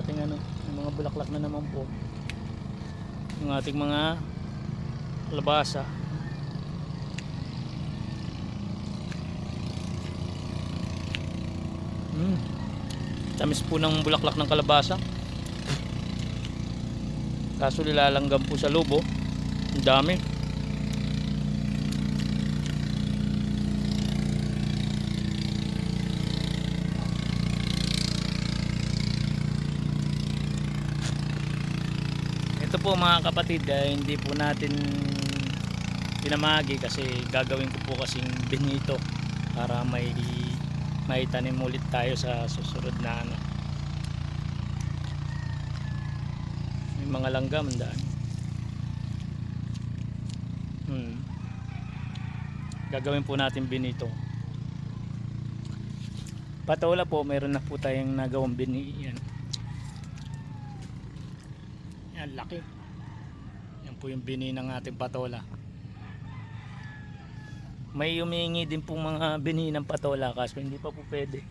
ating ano, yung mga bulaklak na naman po. Yung ating mga labasa. Mm. Tamis po ng bulaklak ng kalabasa. Kaso nilalanggam po sa lobo. Ang dami. Ito po mga kapatid, eh, hindi po natin pinamagi kasi gagawin ko po kasing binito para may may tanim ulit tayo sa susunod na ano. May mga langgam daan. Hmm. Gagawin po natin binito. Patola po, meron na po tayong nagawang bini yan. Yan, laki. Yan po yung bini ng ating patola. May humingi din pong mga bini ng patola kaso hindi pa po pwede.